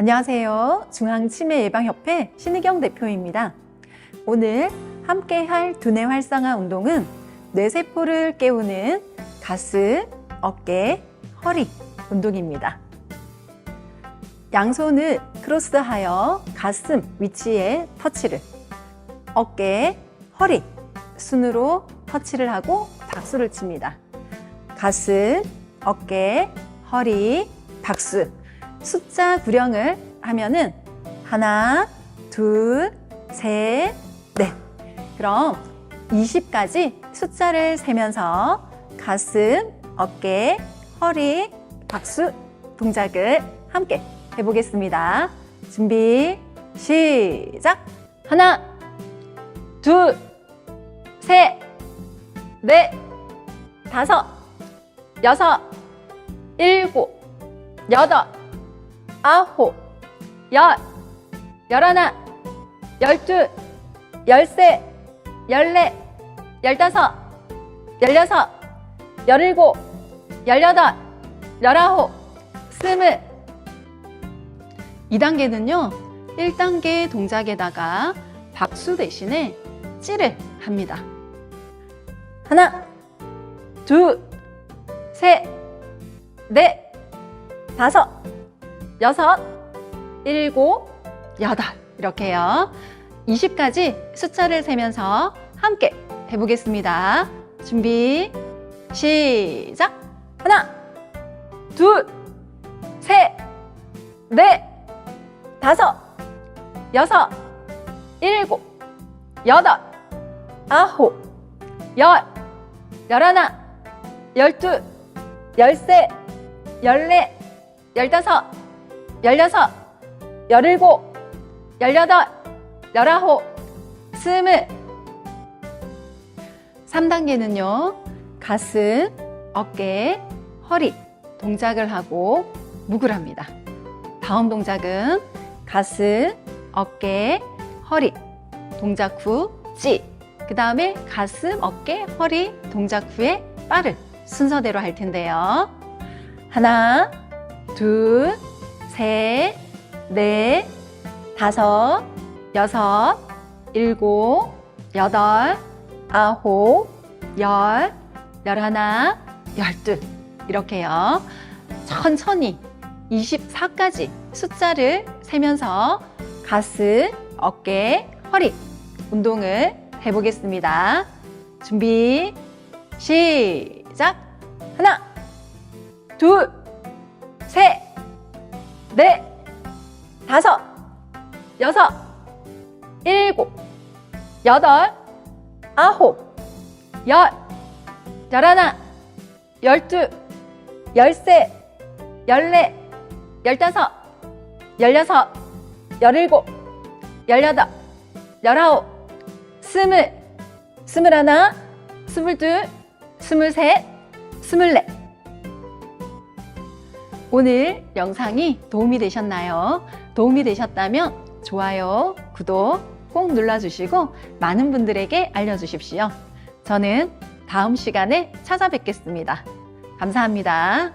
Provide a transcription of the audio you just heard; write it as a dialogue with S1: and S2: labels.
S1: 안녕하세요. 중앙치매예방협회 신의경 대표입니다. 오늘 함께 할 두뇌 활성화 운동은 뇌세포를 깨우는 가슴, 어깨, 허리 운동입니다. 양손을 크로스하여 가슴 위치에 터치를, 어깨, 허리, 순으로 터치를 하고 박수를 칩니다. 가슴, 어깨, 허리, 박수. 숫자 구령을 하면은 하나, 둘, 셋, 넷. 그럼 20까지 숫자를 세면서 가슴, 어깨, 허리, 박수 동작을 함께 해보겠습니다. 준비, 시작! 하나, 둘, 셋, 넷, 다섯, 여섯, 일곱, 여덟, 아홉, 열, 열하나, 열둘, 열세, 열네, 열다섯, 열여섯, 열일곱, 열여덟, 열아홉, 스물. 2단계는요, 1단계 동작에다가 박수 대신에 찌를 합니다. 하나, 둘, 셋, 넷, 다섯, 여섯, 일곱, 여덟. 이렇게요. 20까지 숫자를 세면서 함께 해보겠습니다. 준비, 시작! 하나, 둘, 셋, 넷, 다섯, 여섯, 일곱, 여덟, 아홉, 열, 열하나, 열둘, 열세, 열네, 열다섯, 열여섯, 열일곱, 열여덟, 열아홉, 스물. 3단계는요, 가슴, 어깨, 허리 동작을 하고 묵을 합니다. 다음 동작은 가슴, 어깨, 허리 동작 후 찌. 그 다음에 가슴, 어깨, 허리 동작 후에 빠를 순서대로 할 텐데요. 하나, 둘, 셋, 넷, 다섯, 여섯, 일곱, 여덟, 아홉, 열, 열하나, 열둘. 이렇게요. 천천히 24까지 숫자를 세면서 가슴, 어깨, 허리 운동을 해보겠습니다. 준비, 시작! 하나, 둘, 셋, 넷, 다섯, 여섯, 일곱, 여덟, 아홉, 열, 열하나, 열둘, 열세, 열네, 열다섯, 열여섯, 열일곱, 열여덟, 열아홉, 스물, 스물하나, 스물둘, 스물셋, 스물넷. 오늘 영상이 도움이 되셨나요? 도움이 되셨다면 좋아요, 구독 꼭 눌러주시고 많은 분들에게 알려주십시오. 저는 다음 시간에 찾아뵙겠습니다. 감사합니다.